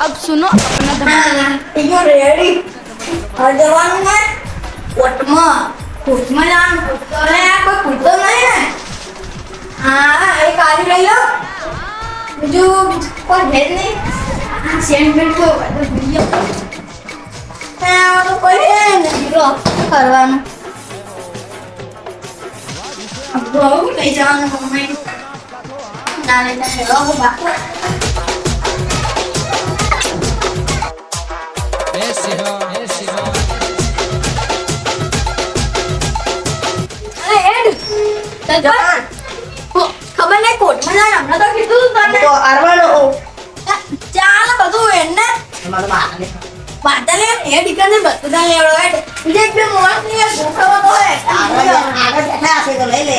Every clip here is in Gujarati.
अब सुनो अपना धमाका रेडी और जवान है कोटमा कोटमा जान अरे यार कोई कुत्ता नहीं है हाँ एक आदमी रही हो जो कोई भेद नहीं सेंट में तो भैया हाँ तो कोई है नहीं रो करवाना अब वो कहीं जाना हमें ना लेना है लोग बाकी અરે એડ. ખબર નહીં કોર્ટમાં જાય હમણાં તો કીધું તને. તો આરવાનો ચાલ બધું એને તમારો બાને વાતલે એ દીકરાને બધું લેવડો એડ બીજા બે મોણસની યાર તો આગળ આગળ બેઠા હશે તો લઈ લે.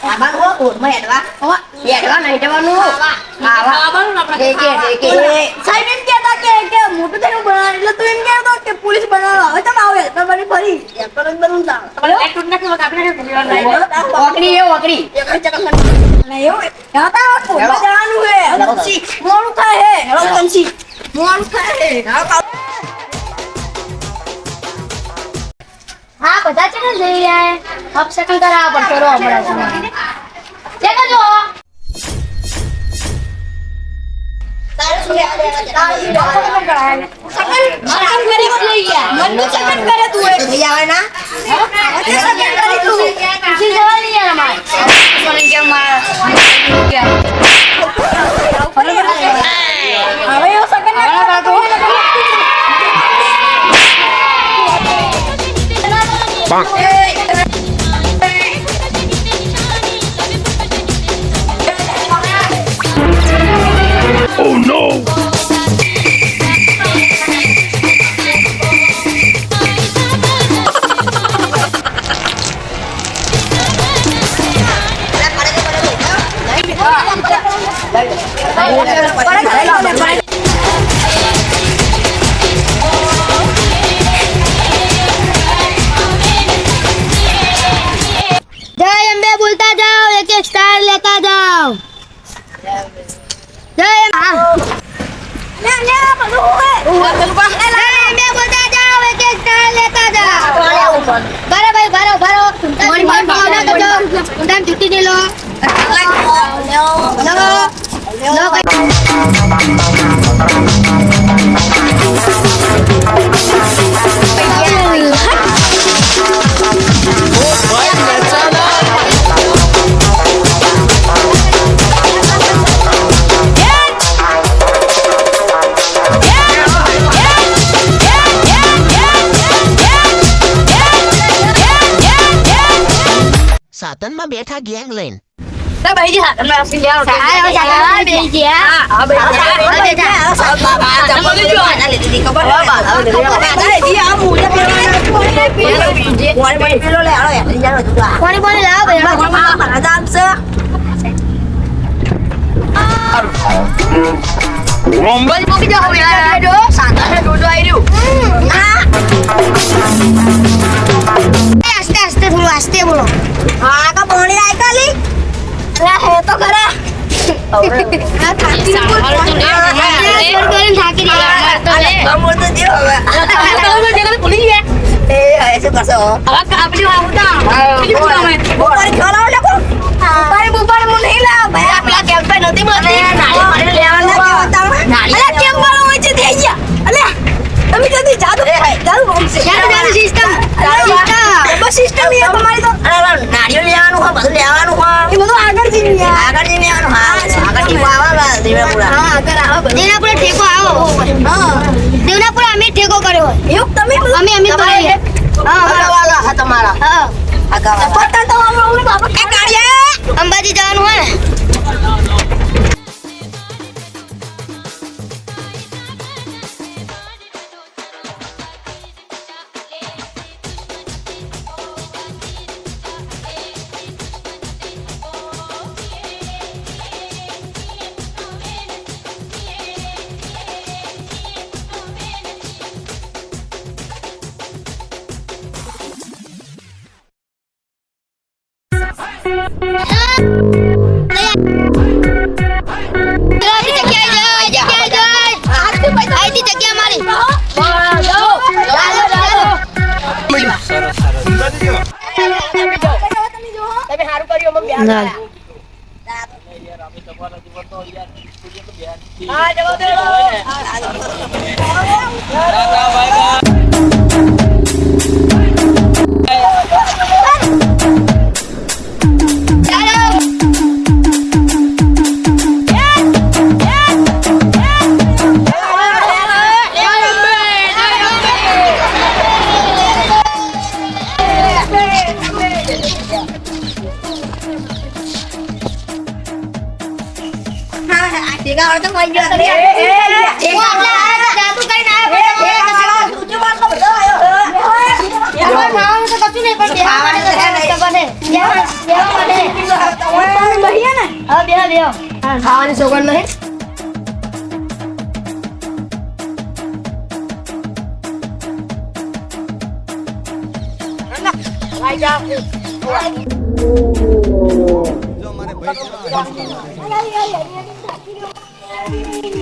તો હેડવા નહીં જવાનું આપણે સાહેબ એમ કહેતા કે કે મોટું થઈને બનાવ એટલે તું એમ કહેતો કે પોલીસ બનાવવા હવે તમે આવો હેલ્પર બની ફરી હેલ્પર જ બનવું તાવ એક ટૂટ નાખી આપણે ઓકડી એ ઓકડી અને એવું હેલ્પર કોપલા જવાનું હે મોડું થાય હે હેલો મોડું થાય હે હા બધા છે ને જઈ રહ્યા અપ સેકન્ડ કરાવવા પડશે રો હમણાં છે. કે જો તું Yeah. આ બેસી ગયા કોની કોની લાવો ભાઈ બસ મૂકી જાઓ યાર જો સાંતા ડોડો આવી રહ્યું આસ્તે આસ્તે થોડું આસ્તે બોલો આ કા પાણી આઈ કાલી અરે હે તો ખરા આ થાકી થાકી ગયા બોલતો દેવ હવે ભૂલી ગયા એ હવે શું કરશો હવે આપણી વાત બપોરે ખવડાવો લોકો બપોરે બપોરે હું નહીં લાવ ભાઈ આપલા કેમ પે નથી અલે કેમ વાળો હોય છે? દે તમે જલ્દી જાદુ જાદુ. સિસ્ટમ સિસ્ટમ તમારી તો. લેવાનું હોય બધું લેવાનું આગળ આગળ જઈને લેવાનું હા આગળ ટીપો આવે હા આગળ આવો દેવનાપુરા ઠેકો આવો. હા. દેવનાપુરા અમે ઠેકો કર્યો એવું? તમે અમે અમે તમારે હા પૂરા હા તમારા. હા. પત્તા તો આપણે આપણે કાઢીએ અંબાજી જવાનું હોય ને. હા જવા દે હવે તો મળી ગયો હું આટલા આયા કરીને આયા પણ તમે બધો આવ્યો તો કશું નહીં, પણ બેહવા તો બને. ખાવાની સોગંદ નહીં જો તમે આ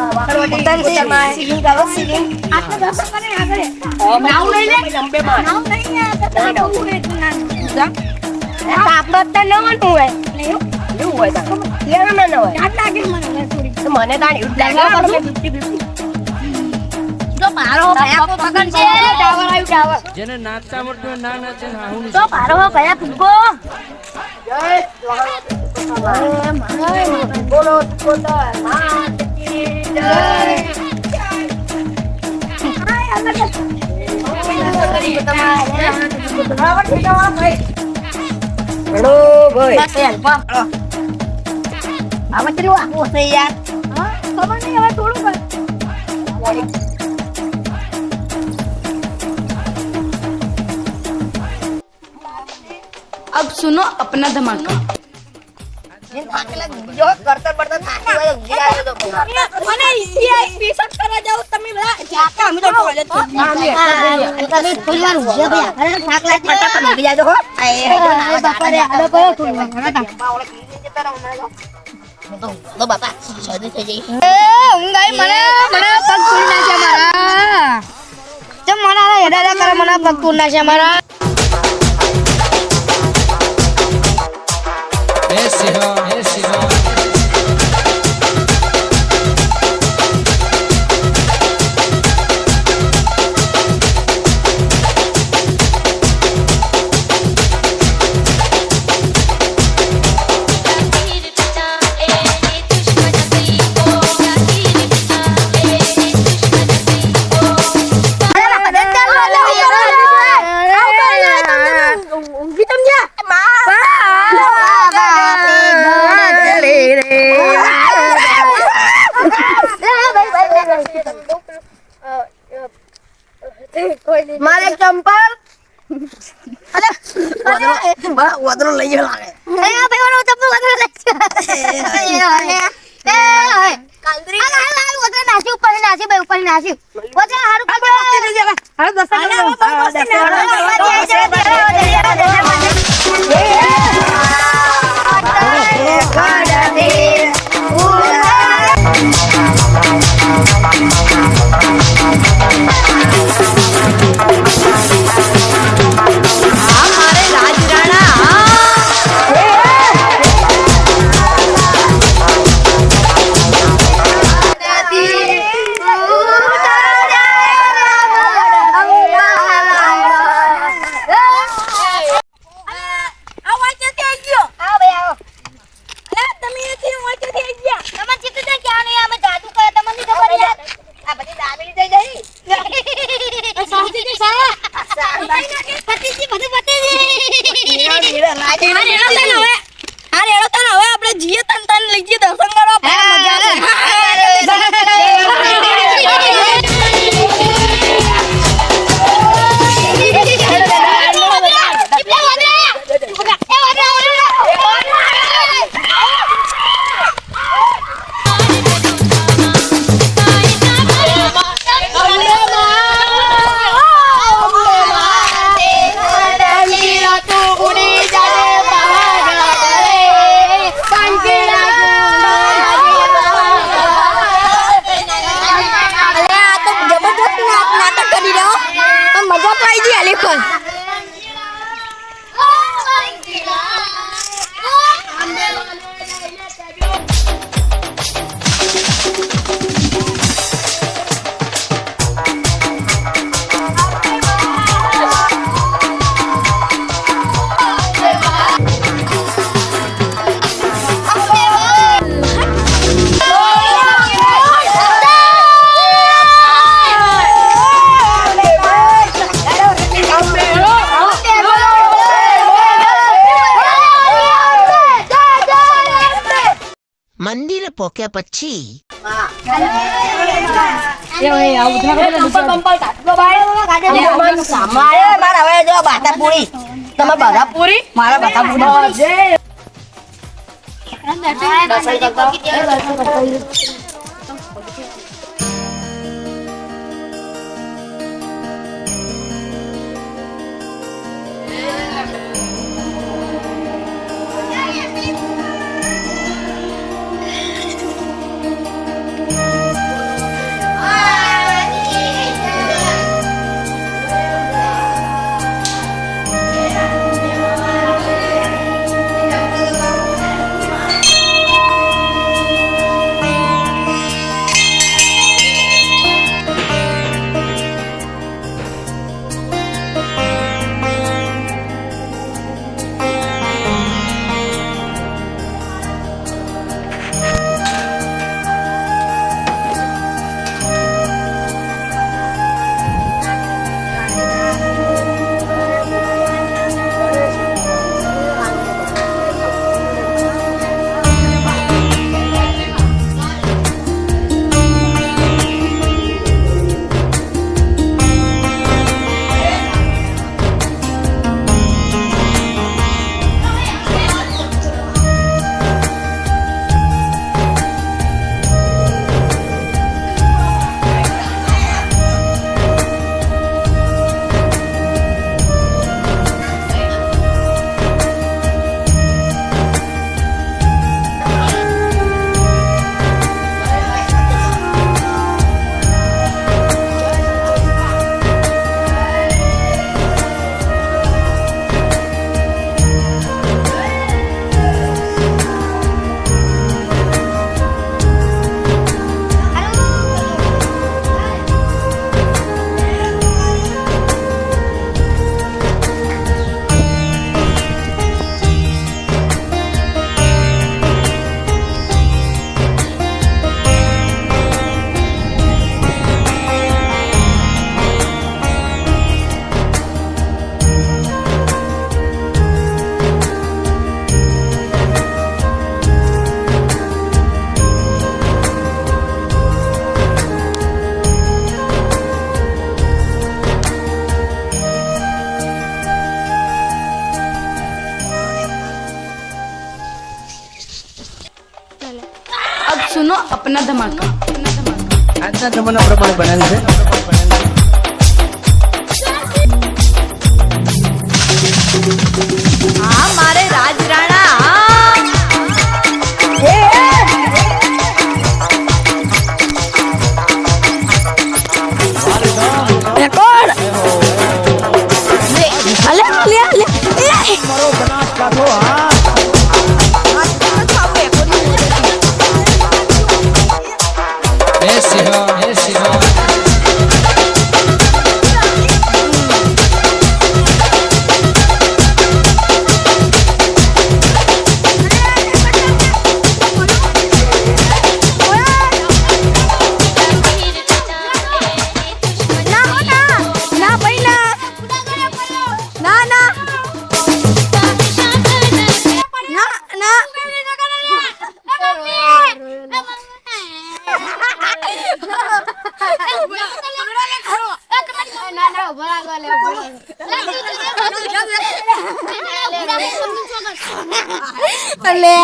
તો તો તા મને તો તાણ એવું લાગે મારો ભયા કો છે ટાવર આવ્યું ટાવર જેને નાચતા આવડતું ના નાચે આવું તો મારો ભયા ફૂગો બોલો બોલો. માત કી જય હેલો ભાઈ આમાં ચલો આવો છે યાર હા ખબર નહીં હવે થોડું કર अब सुनो अपना धमाका જો કરતર બરતર થાકી હોય ઊંઘી જાય તો મને ઈસીઆઈ પીસક કરવા જાવ તમે બધા જાતા અમે તો ટોયલેટ તમે થોડી વાર ઊંઘ્યા ભાઈ આખરે થાક ફટાફટ ઊંઘી જાય હો અરે બાપા આડો કયો થોડી વાર હળતા. તો બાપા શરદી થઈ જઈ એ ઊંઘ મને મને પગ તોડી નાખ્યા મારા ચમ મને આ હેડા હેડા કરે મને પગ તોડી નાખ્યા મારા એ સિંહ મારે રાજરાણા પોક્યા પછી મારે બધા પૂરી આજના જમાના પ્રમાણે બનાવી છે અલે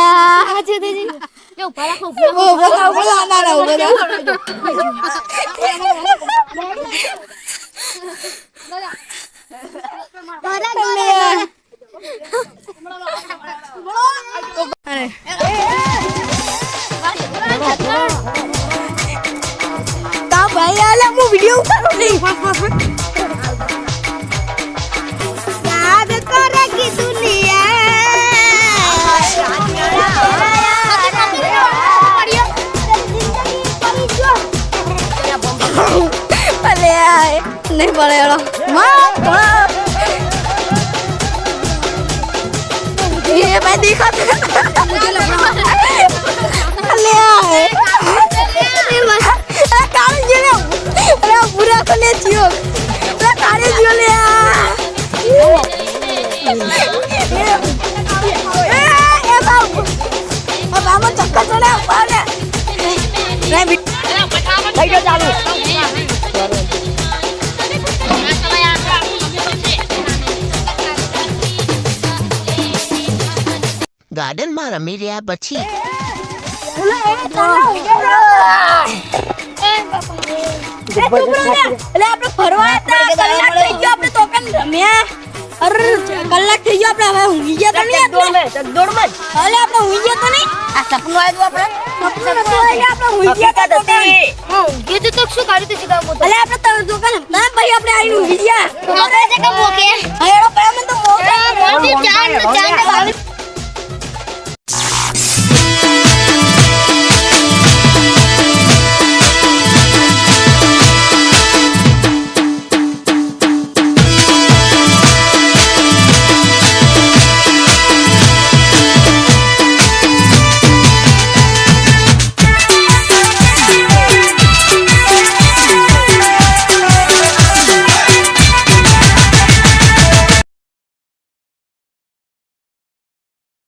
બોલા બોલા ના ના બોલા તા ભાઈ આલે હું વિડિયો ઉતારું નહીં અલે આય નહીં પડે એલો માં માં ये मैं देखा अले आए अरे काले जियो अरे बुरा को ले जियो अरे काले जियो ले आ ए ए बाबू अब हम चक्कर चढ़े ऊपर થઈ ગયો ચાલુ ગાર્ડનમાં રમી રહ્યા પછી. આપણે ફરવા હતા કલાક થઈ ગયો આપણે તો રમ્યા અરે કલાક થઈ ગયો આપણે હવે ઊંઘી ગયા તો નહીં દોડ મે દોડ આપણે ઊંઘી ગયા તો નહીં? આ સપનું આવ્યું આપણે આપણે ઊંઘી ગયા તો હતી કીધું તો શું કર્યું તું શીખવું અલે આપણે તો દુકાન ના ભાઈ આપણે આવીને ઊંઘી ગયા છે કે મોકે